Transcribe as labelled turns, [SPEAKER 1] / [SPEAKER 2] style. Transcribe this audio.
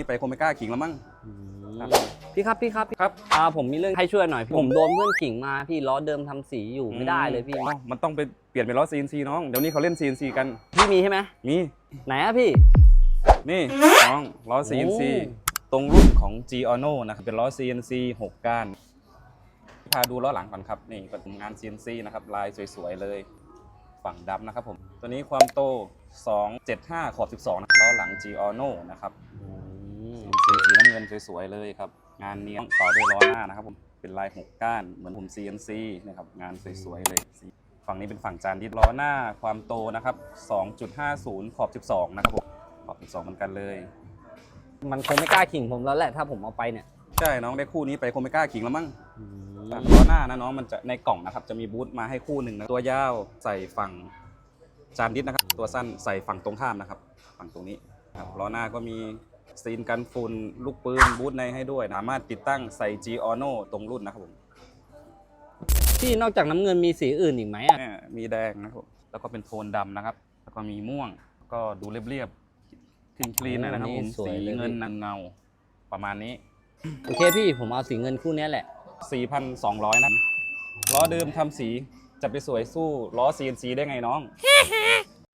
[SPEAKER 1] นี้ไปคงไม่กล้าขิงแล้วมั้ง ครับ
[SPEAKER 2] พี่ครับพี่ครับ
[SPEAKER 1] ครับ
[SPEAKER 2] อ่าผมมีเรื่องให้ช่วยหน่อยผมโดนเพื่อนขิงมาพี่ล้อเดิมทำสีอยู่ไม่ได้เลยพี่
[SPEAKER 1] เอ้ามันต้องไปเปลี่ยนเป็นล้อ CNC น้อง เดี๋ยวนี้เขาเล่น CNC กัน
[SPEAKER 2] พี่มีใช่ไหม
[SPEAKER 1] มี
[SPEAKER 2] ไหนอะพี่
[SPEAKER 1] นี่น้องล้อ CNC
[SPEAKER 2] โอ้
[SPEAKER 1] ตรงรุ่นของ G Ono นะครับ เป็นล้อ CNC 6 ก้าน พาดูล้อหลังก่อนครับ นี่เป็นงาน CNC นะครับ ลายสวยๆเลย ฝั่งดำนะครับผม ตัวนี้ความโต 275 ขอบ 12 นะล้อหลัง G Ono นะครับ CNC สีน้ำเงินสวยๆเลยครับ งานเนี้ยต่อด้วยล้อหน้านะครับผมเป็นลาย6ก้านเหมือนผม CNC นะครับงานสวยๆเลยฝั่งนี้เป็นฝั่งจานดิสล้อหน้าความโตนะครับ 2.50 ขอบ 12 นะครับผมขอบ 12 เหมือนกันเลย
[SPEAKER 2] มันคงไม่กล้าขิงผมแล้วแหละถ้าผมเอาไปเนี่ย
[SPEAKER 1] ใช่น้องได้คู่นี้ไปคงไม่กล้าขิงแล้วมั้งล้อหน้านะน้องมันจะในกล่องนะครับจะมีบูทมาให้คู่หนึ่งนะตัวยาวใส่ฝั่งจานดิสนะครับ ตัวสั้นใส่ฝั่งตรงข้ามนะครับ ฝั่งตรงนี้ครับล้อหน้าก็มี ซีนกันฝุ่นลูกปืนบูทในให้ด้วย สามารถติดตั้งใส่ G Ono ตรงรุ่นนะครับผม
[SPEAKER 2] พี่นอกจากน้ำเงินมีสีอื่นอีกไหมอะ
[SPEAKER 1] เนี่ยมีแดงนะครับผมแล้วก็เป็นโทนดำนะครับ แล้วก็มีม่วงก็ดูเรียบๆคลีนๆหนะครับผมสีเงินเงาๆประมาณนี้
[SPEAKER 2] โอเคพี่ผมเอาสีเงินคู่เนี้ยแหละ
[SPEAKER 1] 4,200นะล้อเดิมทำสีจะไปสวยสู้ล้อ CNC ได้ไงน้อง